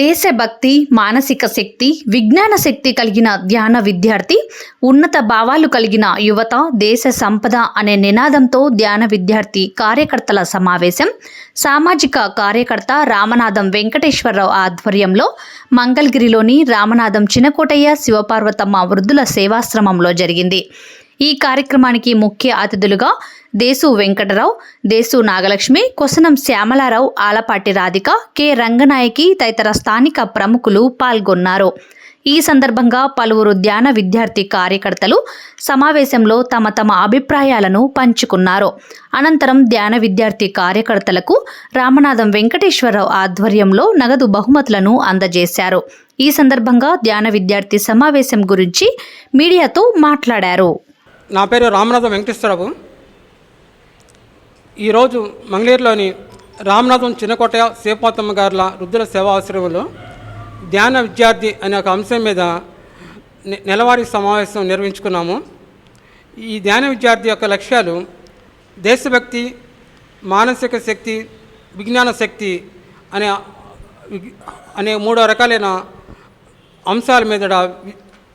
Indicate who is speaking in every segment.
Speaker 1: దేశభక్తి మానసిక శక్తి విజ్ఞాన శక్తి కలిగిన ధ్యాన విద్యార్థి ఉన్నత భావాలు కలిగిన యువత దేశ సంపద అనే నినాదంతో ధ్యాన విద్యార్థి కార్యకర్తల సమావేశం. సామాజిక కార్యకర్త రామనాథం వెంకటేశ్వరరావు ఆధ్వర్యంలో మంగళగిరిలోని రామనాథం చినకోటయ్య శివపార్వతమ్మ వృద్ధుల సేవాశ్రమంలో జరిగింది. ఈ కార్యక్రమానికి ముఖ్య అతిథులుగా దేశు వెంకటరావు దేశు నాగలక్ష్మి కొసనం శ్యామలారావు ఆలపాటి రాధిక కె రంగనాయకి తదితర స్థానిక ప్రముఖులు పాల్గొన్నారు. ఈ సందర్భంగా పలువురు ధ్యాన విద్యార్థి కార్యకర్తలు సమావేశంలో తమ తమ అభిప్రాయాలను పంచుకున్నారు. అనంతరం ధ్యాన విద్యార్థి కార్యకర్తలకు రామనాథం వెంకటేశ్వరరావు ఆధ్వర్యంలో నగదు బహుమతులను అందజేశారు. ఈ సందర్భంగా ధ్యాన విద్యార్థి సమావేశం గురించి మీడియాతో మాట్లాడారు.
Speaker 2: నా పేరు రామనాథం వెంకటేశ్వరరావు. ఈరోజు మంగళూరులోని రామనాథం చిన్నకోట శివపాతమ్మ గారుల వృద్ధుల సేవా ఆశ్రమంలో ధ్యాన విద్యార్థి అనే ఒక అంశం మీద నె- నెలవారీ సమావేశం నిర్వహించుకున్నాము. ఈ ధ్యాన విద్యార్థి యొక్క లక్ష్యాలు దేశభక్తి మానసిక శక్తి విజ్ఞాన శక్తి అనే అనే మూడో రకాలైన అంశాల మీద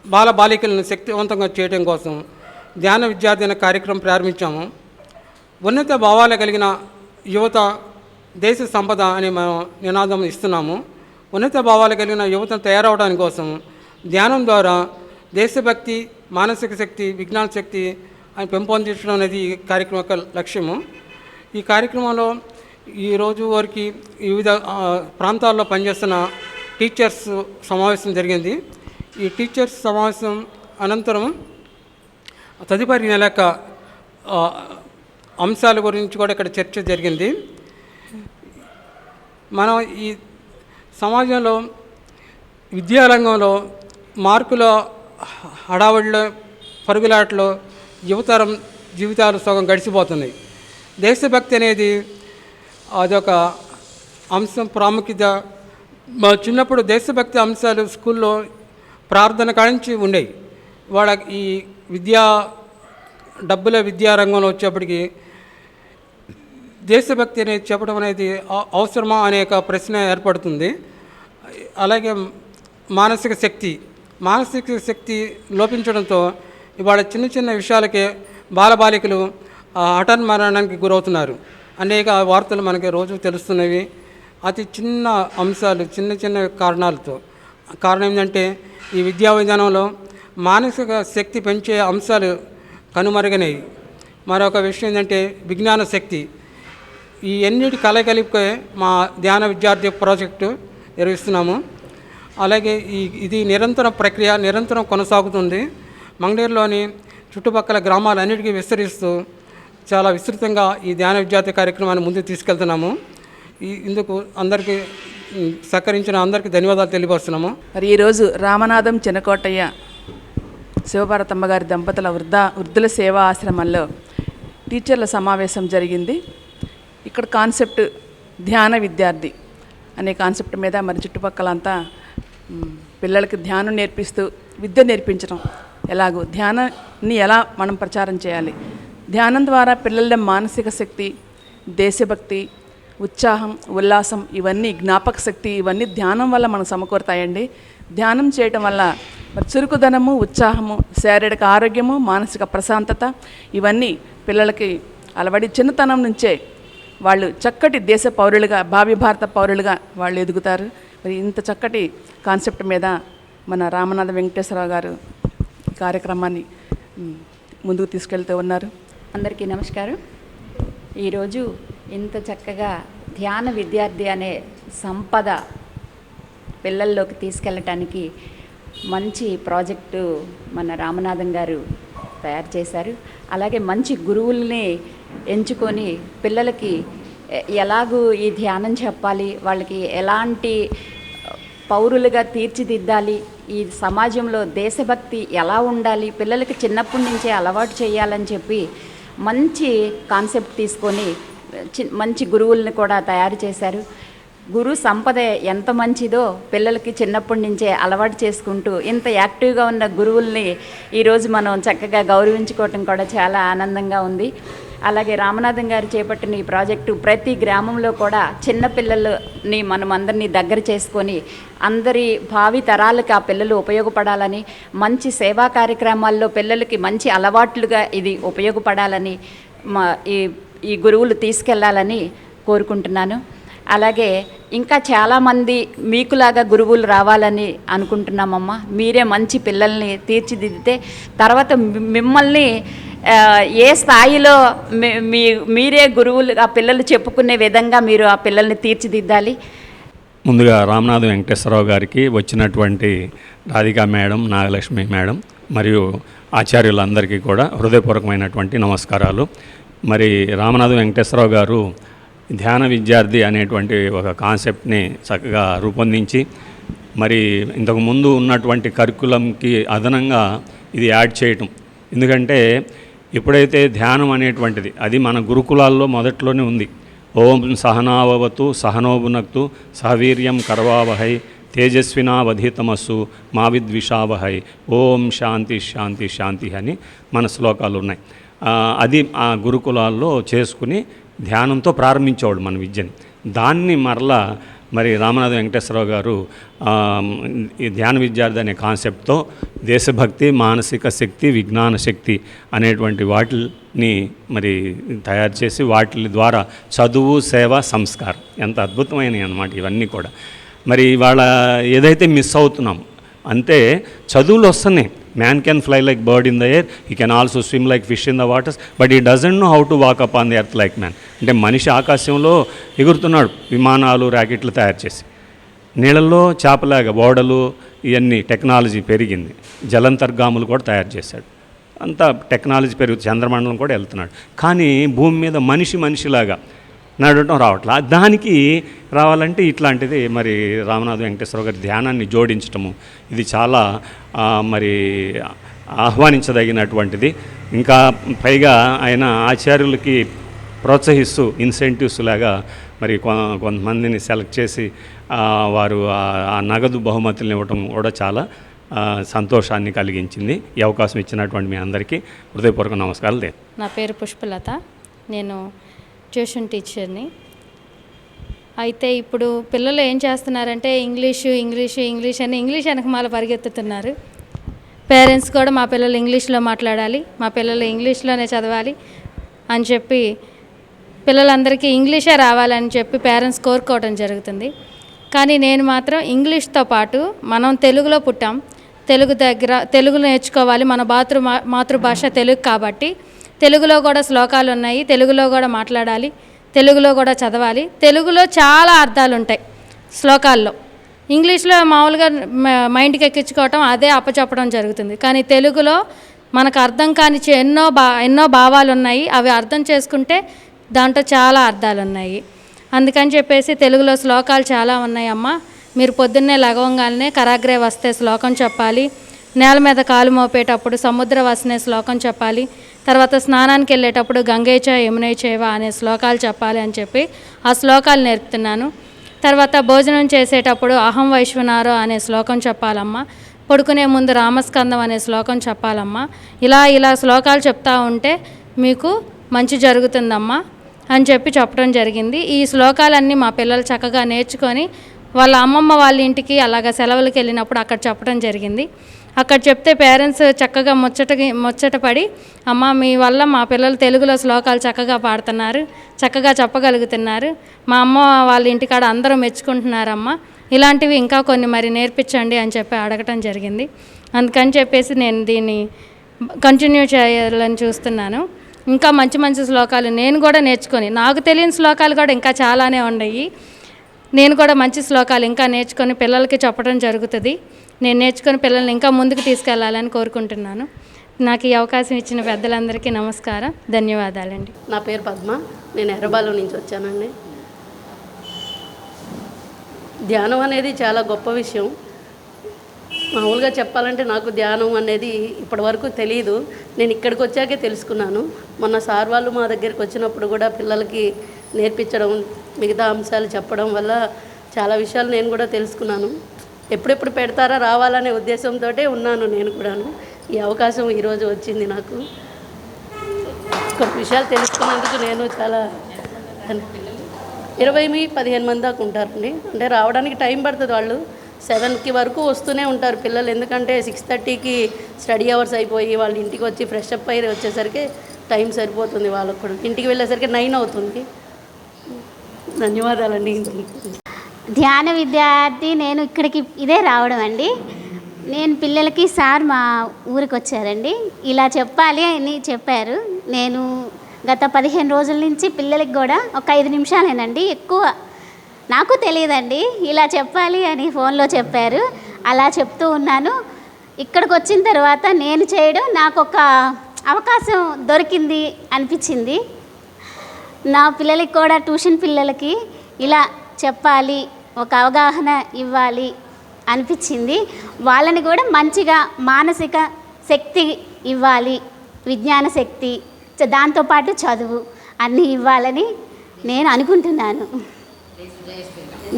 Speaker 2: బాల బాలికలను శక్తివంతంగా చేయడం కోసం ధ్యాన విద్యార్థి అనే కార్యక్రమం ప్రారంభించాము. ఉన్నత భావాలు కలిగిన యువత దేశ సంపద అనే మనం నినాదం ఇస్తున్నాము. ఉన్నత భావాలు కలిగిన యువతను తయారవడానికి కోసం ధ్యానం ద్వారా దేశభక్తి మానసిక శక్తి విజ్ఞాన శక్తి అని పెంపొందించడం అనేది ఈ కార్యక్రమం యొక్క లక్ష్యము. ఈ కార్యక్రమంలో ఈ రోజు వరకు వివిధ ప్రాంతాల్లో పనిచేస్తున్న టీచర్స్ సమావేశం జరిగింది. ఈ టీచర్స్ సమావేశం అనంతరం తదుపరి నెల యొక్క అంశాల గురించి కూడా ఇక్కడ చర్చ జరిగింది. మనం ఈ సమాజంలో విద్యారంగంలో మార్కుల హడావుడిలో పరుగులాటలో యువతరం జీవితాలు సగం గడిచిపోతున్నాయి. దేశభక్తి అనేది అదొక అంశం ప్రాముఖ్యత. మా చిన్నప్పుడు దేశభక్తి అంశాలు స్కూల్లో ప్రార్థన కాడించి ఉండేవి. వాళ్ళ ఈ విద్యా డబ్బుల విద్యారంగంలో వచ్చేప్పటికి దేశభక్తి అనేది చెప్పడం అనేది అవసరమా అనే ఒక ప్రశ్న ఏర్పడుతుంది. అలాగే మానసిక శక్తి మానసిక శక్తి లోపించడంతో ఇవాళ చిన్న చిన్న విషయాలకే బాలబాలికలు హఠన్ మరణానికి గురవుతున్నారు. అనేక వార్తలు మనకి రోజు తెలుస్తున్నవి. అతి చిన్న అంశాలు చిన్న చిన్న కారణాలతో. కారణం ఏంటంటే ఈ విద్యా విధానంలో మానసిక శక్తి పెంచే అంశాలు కనుమరుగనేవి. మరొక విషయం ఏంటంటే విజ్ఞాన శక్తి. ఈ ఎన్నిటి కలగలిపే మా ధ్యాన విద్యార్థి ప్రాజెక్టు నిర్వహిస్తున్నాము. అలాగే ఈ ఇది నిరంతర ప్రక్రియ నిరంతరం కొనసాగుతుంది. మంగళూరులోని చుట్టుపక్కల గ్రామాలన్నిటికీ విస్తరిస్తూ చాలా విస్తృతంగా ఈ ధ్యాన విద్యార్థి కార్యక్రమాన్ని ముందుకు తీసుకెళ్తున్నాము. ఈ ఇందుకు అందరికీ సహకరించిన అందరికీ ధన్యవాదాలు తెలియపరుస్తున్నాము.
Speaker 3: మరి ఈరోజు రామనాథం చినకోటయ్య శివభారతమ్మ గారి దంపతుల వృద్ధ వృద్ధుల సేవా ఆశ్రమంలో టీచర్ల సమావేశం జరిగింది. ఇక్కడ కాన్సెప్ట్ ధ్యాన విద్యార్థి అనే కాన్సెప్ట్ మీద మరి చుట్టుపక్కలంతా పిల్లలకి ధ్యానం నేర్పిస్తూ విద్య నేర్పించడం ఎలాగో ధ్యానాన్ని ఎలా మనం ప్రచారం చేయాలి? ధ్యానం ద్వారా పిల్లల మానసిక శక్తి దేశభక్తి ఉత్సాహం ఉల్లాసం ఇవన్నీ జ్ఞాపక శక్తి ఇవన్నీ ధ్యానం వల్ల మనకు సమకూరుతాయండి. ధ్యానం చేయటం వల్ల చురుకుదనము ఉత్సాహము శారీరక ఆరోగ్యము మానసిక ప్రశాంతత ఇవన్నీ పిల్లలకి అలవడి చిన్నతనం నుంచే వాళ్ళు చక్కటి దేశ పౌరులుగా భావి భారత పౌరులుగా వాళ్ళు ఎదుగుతారు. మరి ఇంత చక్కటి కాన్సెప్ట్ మీద మన రామనాథ వెంకటేశ్వరరావు గారు కార్యక్రమాన్ని ముందుకు తీసుకెళ్తూ ఉన్నారు.
Speaker 4: అందరికీ నమస్కారం. ఈరోజు ఇంత చక్కగా ధ్యాన విద్యార్థి అనే సంపద పిల్లల్లోకి తీసుకెళ్ళటానికి మంచి ప్రాజెక్టు మన రామనాథం గారు తయారు చేశారు. అలాగే మంచి గురువుల్ని ఎంచుకొని పిల్లలకి ఎలాగూ ఈ ధ్యానం చెప్పాలి వాళ్ళకి ఎలాంటి పౌరులుగా తీర్చిదిద్దాలి ఈ సమాజంలో దేశభక్తి ఎలా ఉండాలి పిల్లలకి చిన్నప్పటి నుంచే అలవాటు చేయాలని చెప్పి మంచి కాన్సెప్ట్ తీసుకొని చి- మంచి గురువుల్ని కూడా తయారు చేశారు. గురు సంపద ఎంత మంచిదో పిల్లలకి చిన్నప్పటి నుంచే అలవాటు చేసుకుంటూ ఇంత యాక్టివ్గా ఉన్న గురువుల్ని ఈరోజు మనం చక్కగా గౌరవించుకోవటం కూడా చాలా ఆనందంగా ఉంది. అలాగే రామనాథం గారు చేపట్టిన ఈ ప్రాజెక్టు ప్రతి గ్రామంలో కూడా చిన్నపిల్లలని మనం అందరినీ దగ్గర చేసుకొని అందరి భావి తరాలకు ఆ పిల్లలు ఉపయోగపడాలని మంచి సేవా కార్యక్రమాల్లో పిల్లలకి మంచి అలవాట్లుగా ఇది ఉపయోగపడాలని మా ఈ ఈ గురువులు తీసుకెళ్ళాలని కోరుకుంటున్నాను. అలాగే ఇంకా చాలామంది మీకులాగా గురువులు రావాలని అనుకుంటున్నామమ్మా. మీరే మంచి పిల్లల్ని తీర్చిదిద్దితే తర్వాత మిమ్మల్ని ఏ స్థాయిలో మీ- మీ మీరే గురువులు ఆ పిల్లలు చెప్పుకునే విధంగా మీరు ఆ పిల్లల్ని తీర్చిదిద్దాలి?
Speaker 5: ముందుగా రామనాథ్ వెంకటేశ్వరరావు గారికి వచ్చినటువంటి రాధికా మేడం నాగలక్ష్మి మేడం మరియు ఆచార్యులందరికీ కూడా హృదయపూర్వకమైనటువంటి నమస్కారాలు. మరి రామనాథ్ వెంకటేశ్వరరావు గారు ధ్యాన విద్యార్థి అనేటువంటి ఒక కాన్సెప్ట్ని చక్కగా రూపొందించి మరి ఇంతకుముందు ఉన్నటువంటి కరికులంకి అదనంగా ఇది యాడ్ చేయటం. ఎందుకంటే ఎప్పుడైతే ధ్యానం అనేటువంటిది అది మన గురుకులాల్లో మొదట్లోనే ఉంది. ఓం సహనావవతు సహనోభునక్తు సహవీర్యం కర్వావహై తేజస్వినావధితమస్సు మా విద్విషావహై ఓం శాంతి శాంతి శాంతి అని మన శ్లోకాలు ఉన్నాయి. అది ఆ గురుకులాల్లో చేసుకుని ధ్యానంతో ప్రారంభించేవాడు మన విద్యని. దాన్ని మరలా మరి రామనాథ వెంకటేశ్వరరావు గారు ఈ ధ్యాన విద్యార్థి అనే కాన్సెప్ట్తో దేశభక్తి మానసిక శక్తి విజ్ఞాన శక్తి అనేటువంటి వాటిని మరి తయారు చేసి వాటి ద్వారా చదువు సేవ సంస్కారం ఎంత అద్భుతమైనవి అన్నమాట ఇవన్నీ కూడా. మరి ఇవాళ ఏదైతే మిస్ అవుతున్నాం అంతే చదువులు వస్తున్నాయి. Man can fly like bird in the air he can also swim like fish in the waters but he doesn't know how to walk up on the earth like man అంటే మనిషి ఆకాశంలో ఎగురుతున్నాడు విమానాలు ర్యాకెట్లు తయారు చేసి. నీళ్ళల్లో చేపలాగా ఓడలు ఇవన్నీ టెక్నాలజీ పెరిగింది. జలంతర్గాములు కూడా తయారు చేశాడు. అంతా టెక్నాలజీ పెరుగు చంద్రమండలం కూడా వెళ్తున్నాడు. కానీ భూమి మీద మనిషి మనిషిలాగా నడవటం రావట్లా. దానికి రావాలంటే ఇట్లాంటిది మరి రామనాథ వెంకటేశ్వర గారి ధ్యానాన్ని జోడించటము ఇది చాలా మరి ఆహ్వానించదగినటువంటిది. ఇంకా పైగా ఆయన ఆచార్యులకి ప్రోత్సహిస్తూ ఇన్సెంటివ్స్ లాగా మరి కొ- కొంతమందిని సెలెక్ట్ చేసి వారు ఆ- నగదు బహుమతులను ఇవ్వటం కూడా చాలా సంతోషాన్ని కలిగించింది. ఈ అవకాశం ఇచ్చినటువంటి మీ అందరికీ హృదయపూర్వక నమస్కారాలు.
Speaker 6: నా పేరు పుష్పలత. నేను ట్యూషన్ టీచర్ని అయితే ఇప్పుడు పిల్లలు ఏం చేస్తున్నారంటే ఇంగ్లీషు ఇంగ్లీషు ఇంగ్లీష్ అని ఇంగ్లీష్ వెనకమాల పరిగెత్తుతున్నారు. పేరెంట్స్ కూడా మా పిల్లలు ఇంగ్లీష్లో మాట్లాడాలి మా పిల్లలు ఇంగ్లీష్లోనే చదవాలి అని చెప్పి పిల్లలందరికీ ఇంగ్లీషే రావాలని చెప్పి పేరెంట్స్ కోరుకోవడం జరుగుతుంది. కానీ నేను మాత్రం ఇంగ్లీష్తో పాటు మనం తెలుగులో పుట్టాం తెలుగు దగ్గర తెలుగు నేర్చుకోవాలి మన మాతృ మాతృభాష తెలుగు కాబట్టి తెలుగులో కూడా శ్లోకాలు ఉన్నాయి తెలుగులో కూడా మాట్లాడాలి తెలుగులో కూడా చదవాలి. తెలుగులో చాలా అర్థాలు ఉంటాయి శ్లోకాల్లో. ఇంగ్లీష్లో మామూలుగా మైండ్కి ఎక్కించుకోవటం అదే అప్పచెప్పడం జరుగుతుంది. కానీ తెలుగులో మనకు అర్థం కాని ఎన్నో బా ఎన్నో భావాలు ఉన్నాయి అవి అర్థం చేసుకుంటే దాంట్లో చాలా అర్థాలు ఉన్నాయి అందుకని చెప్పేసి తెలుగులో శ్లోకాలు చాలా ఉన్నాయమ్మా. మీరు పొద్దున్నే లగవంగానే కరాగ్రే వస్తే శ్లోకం చెప్పాలి. నేల మీద కాలు మోపేటప్పుడు సముద్ర వసనే శ్లోకం చెప్పాలి. తర్వాత స్నానానికి వెళ్ళేటప్పుడు గంగేచ యమునే అనే శ్లోకాలు చెప్పాలి అని చెప్పి ఆ శ్లోకాలు నేర్పుతున్నాను. తర్వాత భోజనం చేసేటప్పుడు అహం వైశ్వనారో అనే శ్లోకం చెప్పాలమ్మా. పడుకునే ముందు రామస్కందం అనే శ్లోకం చెప్పాలమ్మా. ఇలా ఇలా శ్లోకాలు చెప్తా ఉంటే మీకు మంచి జరుగుతుందమ్మా అని చెప్పి చెప్పడం జరిగింది. ఈ శ్లోకాలన్నీ మా పిల్లలు చక్కగా నేర్చుకొని వాళ్ళ అమ్మమ్మ వాళ్ళ ఇంటికి అలాగ సెలవులకు వెళ్ళినప్పుడు అక్కడ చెప్పడం జరిగింది. అక్కడ చెప్తే పేరెంట్స్ చక్కగా ముచ్చట ముచ్చటపడి అమ్మ మీ వల్ల మా పిల్లలు తెలుగులో శ్లోకాలు చక్కగా పాడుతున్నారు చక్కగా చెప్పగలుగుతున్నారు. మా అమ్మ వాళ్ళ ఇంటికాడ అందరూ మెచ్చుకుంటున్నారమ్మ. ఇలాంటివి ఇంకా కొన్ని మరి నేర్పించండి అని చెప్పి అడగటం జరిగింది. అందుకని చెప్పేసి నేను దీన్ని కంటిన్యూ చేయాలని చూస్తున్నాను. ఇంకా మంచి మంచి శ్లోకాలు నేను కూడా నేర్చుకొని నాకు తెలియని శ్లోకాలు కూడా ఇంకా చాలానే ఉన్నాయి. నేను కూడా మంచి శ్లోకాలు ఇంకా నేర్చుకొని పిల్లలకి చెప్పడం జరుగుతుంది. నేను నేర్చుకొని పిల్లల్ని ఇంకా ముందుకు తీసుకెళ్ళాలని కోరుకుంటున్నాను. నాకు ఈ అవకాశం ఇచ్చిన పెద్దలందరికీ నమస్కారం. ధన్యవాదాలండి.
Speaker 7: నా పేరు పద్మ. నేను ఎర్రబాలెం నుంచి వచ్చానండి. ధ్యానం అనేది చాలా గొప్ప విషయం. మామూలుగా చెప్పాలంటే నాకు ధ్యానం అనేది ఇప్పటివరకు తెలియదు నేను ఇక్కడికి వచ్చాకే తెలుసుకున్నాను. మొన్న సార్ వాళ్ళు మా దగ్గరికి వచ్చినప్పుడు కూడా పిల్లలకి నేర్పించడం మిగతా అంశాలు చెప్పడం వల్ల చాలా విషయాలు నేను కూడా తెలుసుకున్నాను. ఎప్పుడెప్పుడు పెడతారా రావాలనే ఉద్దేశంతో ఉన్నాను నేను కూడాను. ఈ అవకాశం ఈరోజు వచ్చింది నాకు. కొన్ని విషయాలు తెలుసుకున్నందుకు నేను చాలా ఇరవై మీ పదిహేను మంది దాకా ఉంటారండి. అంటే రావడానికి టైం పడుతుంది వాళ్ళు. సెవెన్కి వరకు వస్తూనే ఉంటారు పిల్లలు. ఎందుకంటే సిక్స్ థర్టీకి స్టడీ అవర్స్ అయిపోయి వాళ్ళు ఇంటికి వచ్చి ఫ్రెష్ అప్ అయ్యి వచ్చేసరికి టైం సరిపోతుంది వాళ్ళకు కూడా. ఇంటికి వెళ్ళేసరికి నైన్ అవుతుంది. ధన్యవాదాలండి.
Speaker 8: ధ్యాన విద్యార్థి నేను ఇక్కడికి ఇదే రావడం అండి. నేను పిల్లలకి సార్ మా ఊరికి వచ్చారండి. ఇలా చెప్పాలి అని చెప్పారు. నేను గత పదిహేను రోజుల నుంచి పిల్లలకి కూడా ఒక ఐదు నిమిషాలేనండి. ఎక్కువ నాకు తెలియదండి. ఇలా చెప్పాలి అని ఫోన్లో చెప్పారు. అలా చెప్తూ ఉన్నాను. ఇక్కడికి వచ్చిన తర్వాత నేను చేయడం నాకు ఒక అవకాశం దొరికింది అనిపించింది. నా పిల్లలకి కూడా ట్యూషన్ పిల్లలకి ఇలా చెప్పాలి ఒక అవగాహన ఇవ్వాలి అనిపించింది. వాళ్ళని కూడా మంచిగా మానసిక శక్తి ఇవ్వాలి విజ్ఞాన శక్తి దాంతోపాటు చదువు అన్నీ ఇవ్వాలని నేను అనుకుంటున్నాను.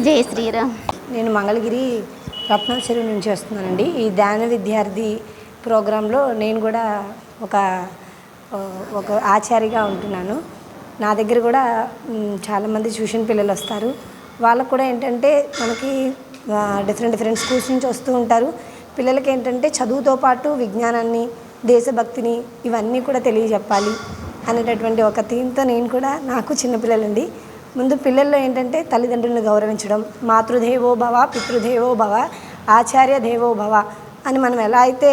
Speaker 8: జై శ్రీరామ్.
Speaker 9: నేను మంగళగిరి రత్నాచరి నుంచి వస్తున్నానండి. ఈ ధ్యాన విద్యార్థి ప్రోగ్రాంలో నేను కూడా ఒక ఒక ఆచార్యగా ఉంటున్నాను. నా దగ్గర కూడా చాలామంది ట్యూషన్ పిల్లలు వస్తారు. వాళ్ళకు కూడా ఏంటంటే మనకి డిఫరెంట్ డిఫరెంట్ స్కూల్స్ నుంచి వస్తూ ఉంటారు. పిల్లలకి ఏంటంటే చదువుతో పాటు విజ్ఞానాన్ని దేశభక్తిని ఇవన్నీ కూడా తెలియజెప్పాలి అనేటటువంటి ఒక థీమ్తో నేను కూడా నాకు చిన్నపిల్లలండి ముందు పిల్లల్లో ఏంటంటే తల్లిదండ్రులను గౌరవించడం మాతృదేవో భవ పితృదేవో భవ ఆచార్య దేవో భవ అని మనం ఎలా అయితే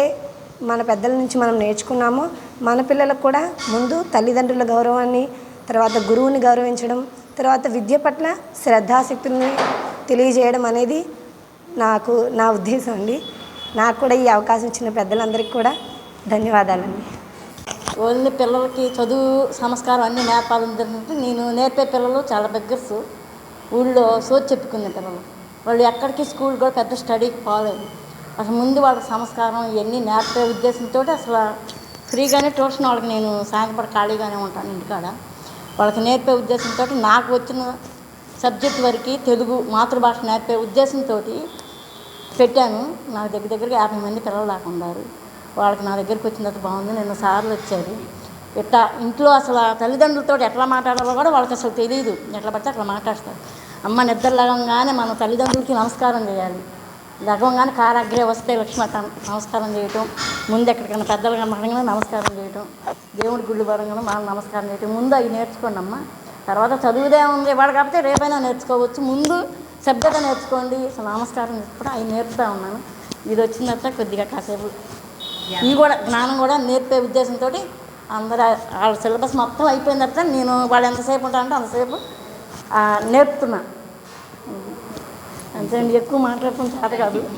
Speaker 9: మన పెద్దల నుంచి మనం నేర్చుకున్నామో మన పిల్లలకు కూడా ముందు తల్లిదండ్రుల గౌరవాన్ని తర్వాత గురువుని గౌరవించడం తర్వాత విద్య పట్ల శ్రద్ధాశక్తుల్ని తెలియజేయడం అనేది నాకు నా ఉద్దేశం అండి. నాకు కూడా ఈ అవకాశం ఇచ్చిన పెద్దలందరికీ కూడా ధన్యవాదాలండి.
Speaker 10: ఓన్లీ పిల్లలకి చదువు సంస్కారం అన్నీ నేర్పాలంటే నేను నేర్పే పిల్లలు చాలా బిగ్గర్స్. ఊళ్ళో సోచి చెప్పుకునే పిల్లలు. వాళ్ళు ఎక్కడికి స్కూల్ కూడా పెద్ద స్టడీకి పోలేదు. అసలు ముందు వాళ్ళ సంస్కారం ఇవన్నీ నేర్పే ఉద్దేశంతో అసలు ఫ్రీగానే ట్యూషన్ వాళ్ళకి నేను సాయంత్రం ఖాళీగానే ఉంటాను ఇంటికాడ. వాళ్ళకి నేర్పే ఉద్దేశంతో నాకు వచ్చిన సబ్జెక్ట్ వరకు తెలుగు మాతృభాష నేర్పే ఉద్దేశంతో పెట్టాను. నాకు దగ్గర దగ్గర యాభై మంది పిల్లలు దాకా ఉన్నారు. వాళ్ళకి నా దగ్గరికి వచ్చిన తర్వాత బాగుంది. నిన్న సార్లు వచ్చారు. ఇట్లా ఇంట్లో అసలు తల్లిదండ్రులతో ఎట్లా మాట్లాడాలో కూడా వాళ్ళకి అసలు తెలియదు ఎట్లా పడితే అట్లా మాట్లాడతారు. అమ్మ నిద్రలాగంగానే మనం తల్లిదండ్రులకి నమస్కారం చేయాలి. లగవంగానే కారాగ్రే వస్తే లక్ష్మట నమస్కారం చేయటం. ముందు ఎక్కడికైనా పెద్దలు కనపడంగానే నమస్కారం చేయటం. దేవుడి గుళ్ళు పరంగానే మనం నమస్కారం చేయటం. ముందు అవి నేర్చుకోండి అమ్మ తర్వాత చదువుదే ఉంది వాడు కాకపోతే రేపైనా నేర్చుకోవచ్చు. ముందు శబ్దత నేర్చుకోండి. అసలు నమస్కారం కూడా అవి నేర్పుతా ఉన్నాను. ఇది వచ్చిన తర్వాత కొద్దిగా కాసేపు ఇవి కూడా జ్ఞానం కూడా నేర్పే ఉద్దేశంతో అందరూ వాళ్ళ సిలబస్ మొత్తం అయిపోయిన తర్వాత నేను వాళ్ళు ఎంతసేపు ఉంటారంటే అంతసేపు నేర్పుతున్నా. అంతేండి ఎక్కువ మాట్లాడటం చేత కాదు.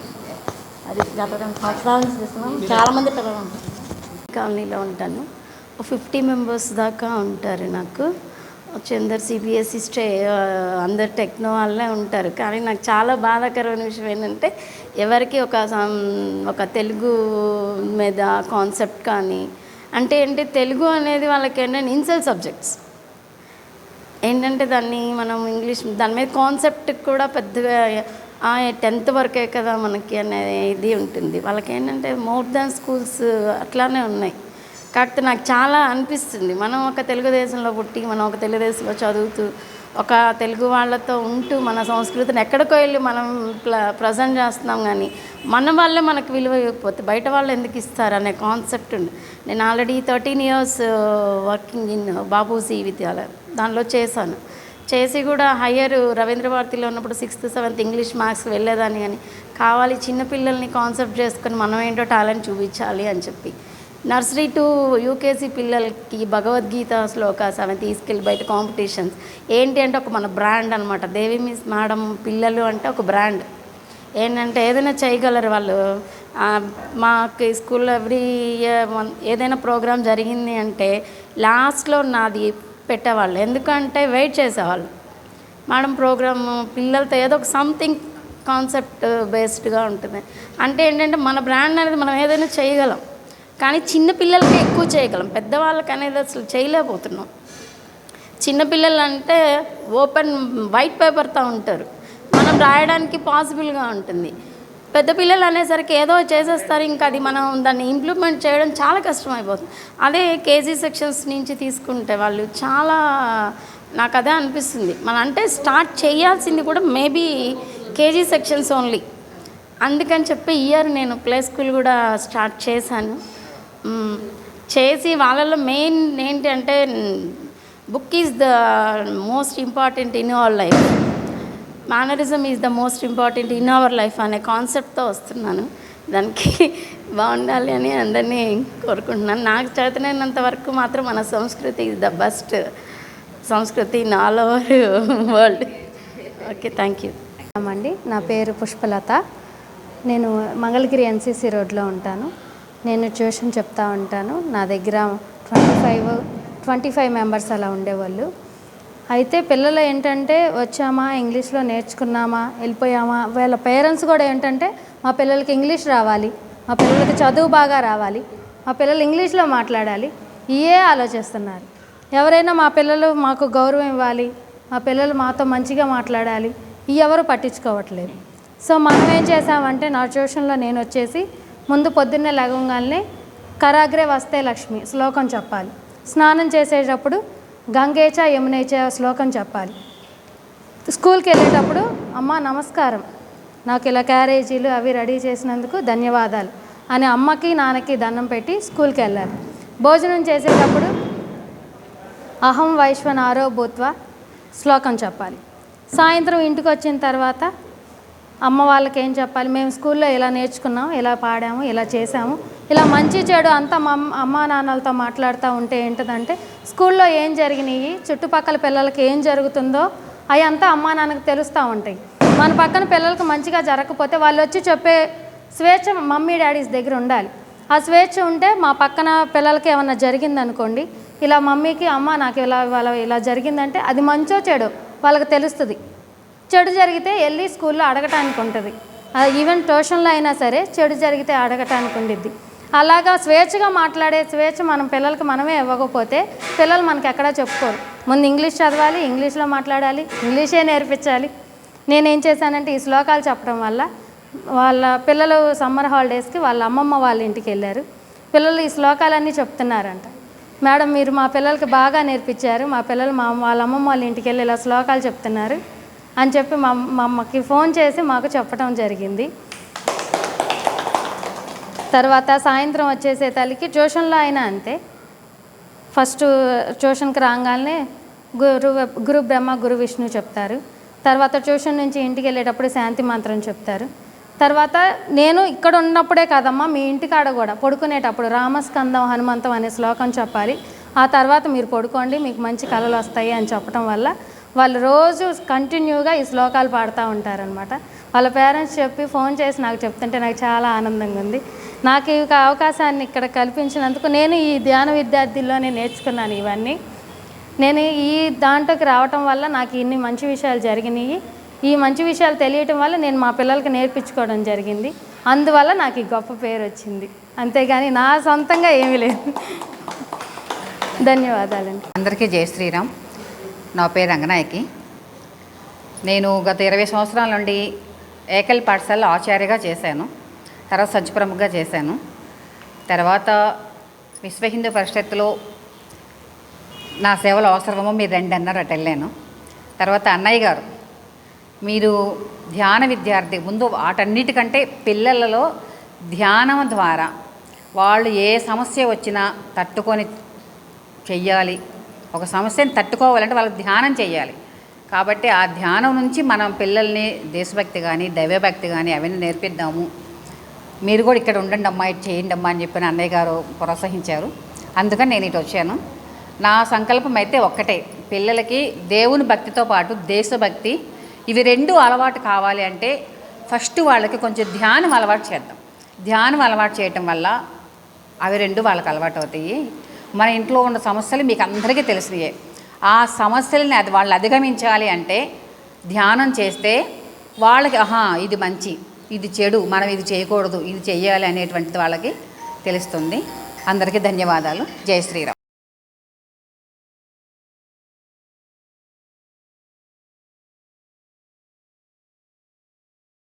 Speaker 10: అది గత రెండు సంవత్సరాల నుంచి చేస్తున్నాం. చాలామంది పిల్లలు ఉంటారు
Speaker 11: కాలనీలో ఉంటాను. ఫిఫ్టీ మెంబర్స్ దాకా ఉంటారు నాకు. చందర్ సిబిఎస్ఈ స్టే అందరు టెక్నో వాళ్ళే ఉంటారు. కానీ నాకు చాలా బాధాకరమైన విషయం ఏంటంటే ఎవరికి ఒక సం- ఒక తెలుగు మీద కాన్సెప్ట్ కానీ అంటే ఏంటి తెలుగు అనేది వాళ్ళకి ఏంటంటే ఇన్సెల్ సబ్జెక్ట్స్ ఏంటంటే దాన్ని మనం ఇంగ్లీష్ దాని మీద కాన్సెప్ట్ కూడా పెద్దగా టెన్త్ వరకే కదా మనకి అనే ఇది ఉంటుంది. వాళ్ళకి ఏంటంటే మోర్ దాన్ స్కూల్స్ అట్లానే ఉన్నాయి. కాకపోతే నాకు చాలా అనిపిస్తుంది. మనం ఒక తెలుగుదేశంలో పుట్టి మనం ఒక తెలుగుదేశంలో చదువుతూ ఒక తెలుగు వాళ్ళతో ఉంటూ మన సంస్కృతిని ఎక్కడికో వెళ్ళి మనం ప్ల ప్రజెంట్ చేస్తున్నాం కానీ మన వాళ్ళే మనకు విలువ ఇవ్వకపోతే బయట వాళ్ళు ఎందుకు ఇస్తారు అనే కాన్సెప్ట్ ఉంది. నేను already thirteen years working in Babuji విద్యాలయం దానిలో చేశాను. చేసి కూడా హయ్యర్ రవీంద్ర భారతిలో ఉన్నప్పుడు సిక్స్త్ సెవెంత్ ఇంగ్లీష్ మార్క్స్ వెళ్ళేదాన్ని కానీ కావాలి చిన్నపిల్లల్ని కాన్సెప్ట్ చేసుకొని మనం ఏంటో టాలెంట్ చూపించాలి అని చెప్పి నర్సరీ టు యూకేసీ పిల్లలకి భగవద్గీత శ్లోకాస్ అవి తీసుకెళ్ళి బయట కాంపిటీషన్స్. ఏంటి అంటే ఒక మన బ్రాండ్ అనమాట దేవి మిస్ మేడం పిల్లలు అంటే ఒక బ్రాండ్. ఏంటంటే ఏదైనా చేయగలరు వాళ్ళు. మాకు స్కూల్లో ఎవ్రీ ఏదైనా ప్రోగ్రామ్ జరిగింది అంటే లాస్ట్లో నాది పెట్టేవాళ్ళు. ఎందుకంటే వెయిట్ చేసేవాళ్ళు. మేడం ప్రోగ్రామ్ పిల్లలతో ఏదో ఒక సంథింగ్ కాన్సెప్ట్ బేస్డ్గా ఉంటుంది. అంటే ఏంటంటే మన బ్రాండ్ అనేది మనం ఏదైనా చేయగలం. కానీ చిన్నపిల్లలకి ఎక్కువ చేయగలం. పెద్దవాళ్ళకి అనేది అసలు చేయలేకపోతున్నాం. చిన్నపిల్లలు అంటే ఓపెన్ వైట్ పేపర్తో ఉంటారు. మనం రాయడానికి పాసిబుల్గా ఉంటుంది. పెద్ద పిల్లలు అనేసరికి ఏదో చేసేస్తారు ఇంకా అది మనం దాన్ని ఇంప్లిమెంట్ చేయడం చాలా కష్టం అయిపోతుంది అదే కేజీ సెక్షన్స్ నుంచి తీసుకుంటే వాళ్ళు చాలా నాకు అదే అనిపిస్తుంది. మన అంటే స్టార్ట్ చేయాల్సింది కూడా మేబీ కేజీ సెక్షన్స్ ఓన్లీ. అందుకని చెప్పి ఇయర్ నేను ప్లే స్కూల్ కూడా స్టార్ట్ చేశాను. చేసి వాళ్ళలో మెయిన్ ఏంటి అంటే book is the most important in our life. Mannerism is the most important in our life అనే కాన్సెప్ట్తో వస్తున్నాను. దానికి బాగుండాలి అని అందరినీ కోరుకుంటున్నాను. నాకు చేతనైనంత వరకు మాత్రం మన సంస్కృతి ఈజ్ ద బెస్ట్ సంస్కృతి in all over world okay thank you
Speaker 6: అండి. నా పేరు పుష్పలత. నేను మంగళగిరి ఎన్సీసీ రోడ్లో ఉంటాను. నేను ట్యూషన్ చెప్తా ఉంటాను. నా దగ్గర twenty five twenty five members అలా ఉండేవాళ్ళు. అయితే పిల్లలు ఏంటంటే వచ్చామా? ఇంగ్లీష్లో నేర్చుకున్నామా? వెళ్ళిపోయామా? వీళ్ళ పేరెంట్స్ కూడా ఏంటంటే మా పిల్లలకి ఇంగ్లీష్ రావాలి. మా పిల్లలకి చదువు బాగా రావాలి. మా పిల్లలు ఇంగ్లీష్లో మాట్లాడాలి. ఇవే ఆలోచిస్తున్నారు. ఎవరైనా మా పిల్లలు మాకు గౌరవం ఇవ్వాలి మా పిల్లలు మాతో మంచిగా మాట్లాడాలి ఎవరు పట్టించుకోవట్లేదు. సో మనం ఏం చేసామంటే నా ట్యూషన్లో నేను వచ్చేసి ముందు పొద్దున్నే లగంగానే కరాగ్రే వస్తే లక్ష్మి శ్లోకం చెప్పాలి. స్నానం చేసేటప్పుడు గంగేచ యమునేచ శ్లోకం చెప్పాలి. స్కూల్కి వెళ్ళేటప్పుడు అమ్మ నమస్కారం. నాకు ఇలా క్యారేజీలు అవి రెడీ చేసినందుకు ధన్యవాదాలు అని అమ్మకి నాన్నకి దండం పెట్టి స్కూల్కి వెళ్ళాలి భోజనం చేసేటప్పుడు అహం వైశ్వనారో భూత్వ శ్లోకం చెప్పాలి. సాయంత్రం ఇంటికి వచ్చిన తర్వాత అమ్మ వాళ్ళకి ఏం చెప్పాలి? మేము స్కూల్లో ఇలా నేర్చుకున్నాం? ఇలా పాడాము? ఇలా చేసాము ఇలా మంచి చెడు అంతా మా అమ్మ- నాన్నలతో మాట్లాడుతూ ఉంటే ఏంటంటే స్కూల్లో ఏం జరిగినాయి? చుట్టుపక్కల పిల్లలకి ఏం జరుగుతుందో అవి అంతా అమ్మా నాన్నకు తెలుస్తూ ఉంటాయి. మన పక్కన పిల్లలకు మంచిగా జరగకపోతే వాళ్ళు వచ్చి చెప్పే స్వేచ్ఛ మమ్మీ డాడీస్ దగ్గర ఉండాలి. ఆ స్వేచ్ఛ ఉంటే మా పక్కన పిల్లలకి ఏమన్నా జరిగిందనుకోండి ఇలా మమ్మీకి అమ్మ నాకు ఇలా వాళ్ళ ఇలా జరిగిందంటే అది మంచో చెడు వాళ్ళకి తెలుస్తుంది. చెడు జరిగితే వెళ్ళి స్కూల్లో అడగటానికి ఉంటుంది. ఈవెన్ ట్యూషన్లో అయినా సరే చెడు జరిగితే అడగటానికి ఉండిద్ది. అలాగా స్వేచ్ఛగా మాట్లాడే స్వేచ్ఛ మనం పిల్లలకి మనమే ఇవ్వకపోతే పిల్లలు మనకి ఎక్కడా చెప్పుకోరు. ముందు ఇంగ్లీష్ చదవాలి ఇంగ్లీష్లో మాట్లాడాలి ఇంగ్లీషే నేర్పించాలి. నేనేం చేశానంటే ఈ శ్లోకాలు చెప్పడం వల్ల వాళ్ళ పిల్లలు సమ్మర్ హాలిడేస్కి వాళ్ళ అమ్మమ్మ వాళ్ళ ఇంటికి వెళ్ళారు. పిల్లలు ఈ శ్లోకాలన్నీ చెప్తున్నారంట. మేడం మీరు మా పిల్లలకి బాగా నేర్పించారు. మా పిల్లలు మా వాళ్ళ అమ్మమ్మ వాళ్ళ ఇంటికి వెళ్ళి ఇలా శ్లోకాలు చెప్తున్నారు. అని చెప్పి మా మా అమ్మకి ఫోన్ చేసి మాకు చెప్పడం జరిగింది. తర్వాత సాయంత్రం వచ్చేసే తల్లికి ట్యూషన్లో అయినా అంతే. ఫస్ట్ ట్యూషన్కి రాగానే గురు గురు బ్రహ్మ గురు విష్ణు చెప్తారు. తర్వాత ట్యూషన్ నుంచి ఇంటికి వెళ్ళేటప్పుడు శాంతి మంత్రం చెప్తారు. తర్వాత నేను ఇక్కడ ఉన్నప్పుడే కాదమ్మా మీ ఇంటికాడ కూడా పడుకునేటప్పుడు రామస్కందం హనుమంతం అనే శ్లోకం చెప్పాలి. ఆ తర్వాత మీరు పడుకోండి మీకు మంచి కళలు వస్తాయి అని చెప్పడం వల్ల వాళ్ళు రోజు కంటిన్యూగా ఈ శ్లోకాలు పాడుతూ ఉంటారనమాట వాళ్ళ పేరెంట్స్ చెప్పి ఫోన్ చేసి నాకు చెప్తుంటే నాకు చాలా ఆనందంగా ఉంది. నాకు ఈ యొక్క అవకాశాన్ని ఇక్కడ కల్పించినందుకు నేను ఈ ధ్యాన విద్యార్థుల్లోనే నేర్చుకున్నాను ఇవన్నీ. నేను ఈ దాంట్లోకి రావటం వల్ల నాకు ఇన్ని మంచి విషయాలు జరిగినాయి. ఈ మంచి విషయాలు తెలియటం వల్ల నేను మా పిల్లలకి నేర్పించుకోవడం జరిగింది. అందువల్ల నాకు ఈ గొప్ప పేరు వచ్చింది. అంతేగాని నా సొంతంగా ఏమీ లేదు. ధన్యవాదాలండి.
Speaker 12: అందరికీ జయ శ్రీరామ్. నా పేరు రంగనాయకి. నేను గత ఇరవై సంవత్సరాల నుండి ఏకల్ పాఠశాలలో ఆచార్యగా చేశాను. తర్వాత సంచి చేశాను. తర్వాత విశ్వ హిందూ పరిషత్తులో నా సేవలు అవసరమో మీరు రెండు అన్నారు అటు వెళ్ళాను. తర్వాత అన్నయ్య గారు మీరు ధ్యాన విద్యార్థి ముందు వాటన్నిటికంటే పిల్లలలో ధ్యానం ద్వారా వాళ్ళు ఏ సమస్య వచ్చినా తట్టుకొని చెయ్యాలి. ఒక సమస్యని తట్టుకోవాలంటే వాళ్ళకి ధ్యానం చేయాలి. కాబట్టి ఆ ధ్యానం నుంచి మనం పిల్లల్ని దేశభక్తి కానీ దైవభక్తి కానీ అవన్నీ నేర్పిద్దాము. మీరు కూడా ఇక్కడ ఉండండి అమ్మా ఇటు చేయండి అమ్మా అని చెప్పిన అన్నయ్య గారు ప్రోత్సహించారు. అందుకని నేను ఇటు వచ్చాను. నా సంకల్పం అయితే ఒక్కటే పిల్లలకి దేవుని భక్తితో పాటు దేశభక్తి ఇవి రెండు అలవాటు కావాలి అంటే ఫస్ట్ వాళ్ళకి కొంచెం ధ్యానం అలవాటు చేద్దాం. ధ్యానం అలవాటు చేయటం వల్ల అవి రెండు వాళ్ళకి అలవాటు అవుతాయి. మన ఇంట్లో ఉన్న సమస్యలు మీకు అందరికీ తెలిసినాయే ఆ సమస్యలని అది వాళ్ళు అధిగమించాలి అంటే ధ్యానం చేస్తే వాళ్ళకి ఆహా ఇది మంచి ఇది చెడు మనం ఇది చేయకూడదు ఇది చేయాలి అనేటువంటిది వాళ్ళకి తెలుస్తుంది. అందరికీ ధన్యవాదాలు. జై శ్రీరామ్.